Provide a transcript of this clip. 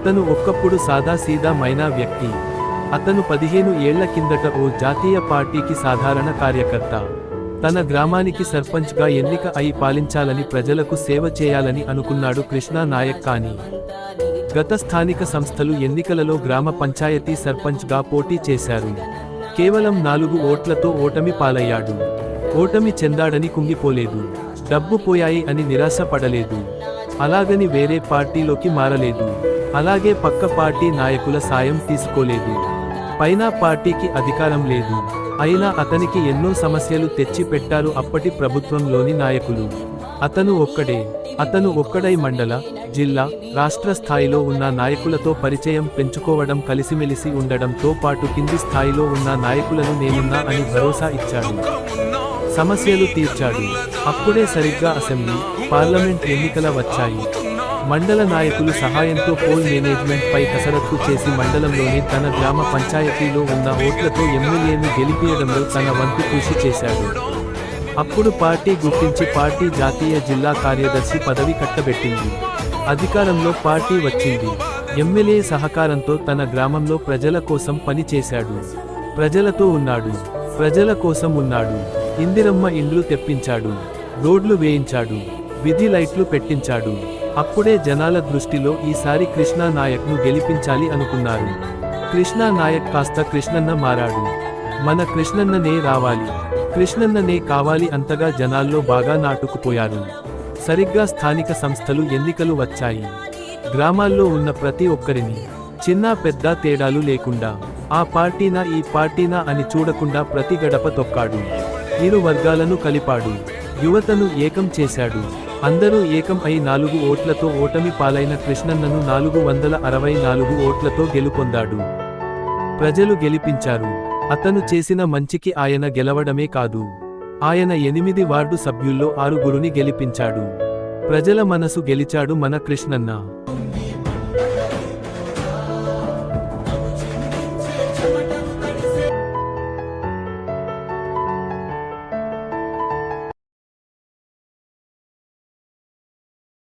అతను ఒక్కప్పుడు సాదాసీదా మైనా వ్యక్తి. అతను పదిహేను ఏళ్ళ కిందట ఓ జాతీయ పార్టీకి సాధారణ కార్యకర్త. తన గ్రామానికి సర్పంచ్గా ఎన్నిక అయి పాలించాలని ప్రజలకు సేవ చేయాలని అనుకున్నాడు కృష్ణా నాయక్ కానీ. గత స్థానిక సంస్థలు ఎన్నికలలో గ్రామ పంచాయతీ సర్పంచ్గా పోటీ చేశారు. కేవలం నాలుగు ఓట్లతో ఓటమి పాలయ్యాడు. ఓటమి చెందాడని కుంగిపోలేదు. డబ్బు పోయాయి అని నిరాశ పడలేదు అలాగని వేరే పార్టీలోకి మారలేదు. అలాగే పక్క పార్టీ నాయకుల సాయం తీసుకోలేదు. పైన పార్టీకి అధికారం లేదు. అయినా అతనికి ఎన్నో సమస్యలు తెచ్చి పెట్టారు అప్పటి ప్రభుత్వంలోని నాయకులు. అతను ఒక్కడే. అతను ఒక్కడై మండల జిల్లా రాష్ట్ర స్థాయిలో ఉన్న నాయకులతో పరిచయం పెంచుకోవడం కలిసిమెలిసి ఉండడంతో పాటు కింది స్థాయిలో ఉన్న నాయకులను నేనున్నా అని భరోసా ఇచ్చాడు. సమస్యలు తీర్చాడు. అప్పుడే సరిగ్గా అసెంబ్లీ పార్లమెంట్ ఎన్నికల వచ్చాయి. మండల నాయకులు సహాయంతో పోల్ మేనేజ్మెంట్ పై కసరత్తు చేసి మండలంలోని తన గ్రామ పంచాయతీలో ఉన్న ఓట్లతో ఎమ్మెల్యేను గెలిపియడంలో తన వంతు కృషి చేశాడు. అప్పుడు పార్టీ గుర్తించి పార్టీ జాతీయ జిల్లా కార్యదర్శి పదవి కట్టబెట్టింది. అధికారంలో పార్టీ వచ్చింది. ఎమ్మెల్యే సహకారంతో తన గ్రామంలో ప్రజల కోసం పని చేశాడు. ప్రజలతో ఉన్నాడు. ప్రజల కోసం ఉన్నాడు. ఇందిరమ్మ ఇండ్లు తెప్పించాడు. రోడ్లు వేయించాడు. విధి లైట్లు పెట్టించాడు. అప్పుడే జనాల దృష్టిలో ఈసారి కృష్ణా నాయక్ను గెలిపించాలి అనుకున్నారు. కృష్ణా నాయక్ కాస్త కృష్ణన్న మారాడు. మన కృష్ణన్ననే రావాలి. కృష్ణన్ననే కావాలి అంతగా జనాల్లో బాగా నాటుకుపోయారు. సరిగ్గా స్థానిక సంస్థలు ఎన్నికలు వచ్చాయి. గ్రామాల్లో ఉన్న ప్రతి ఒక్కరిని చిన్న పెద్ద తేడాలు లేకుండా ఆ పార్టీనా ఈ పార్టీనా అని చూడకుండా ప్రతి గడప తొక్కాడు. ఇరు వర్గాలను కలిపాడు. యువతను ఏకం చేశాడు. అందరూ ఏకం అయి నాలుగు ఓట్లతో ఓటమి పాలైన కృష్ణన్నను నాలుగు వందల అరవై నాలుగు ఓట్లతో గెలుపొందాడు. ప్రజలు గెలిపించారు. అతను చేసిన మంచికి ఆయన గెలవడమే కాదు. ఆయన ఎనిమిది వార్డు సభ్యుల్లో ఆరుగురుని గెలిపించాడు. ప్రజల మనసు గెలిచాడు మన కృష్ణన్న.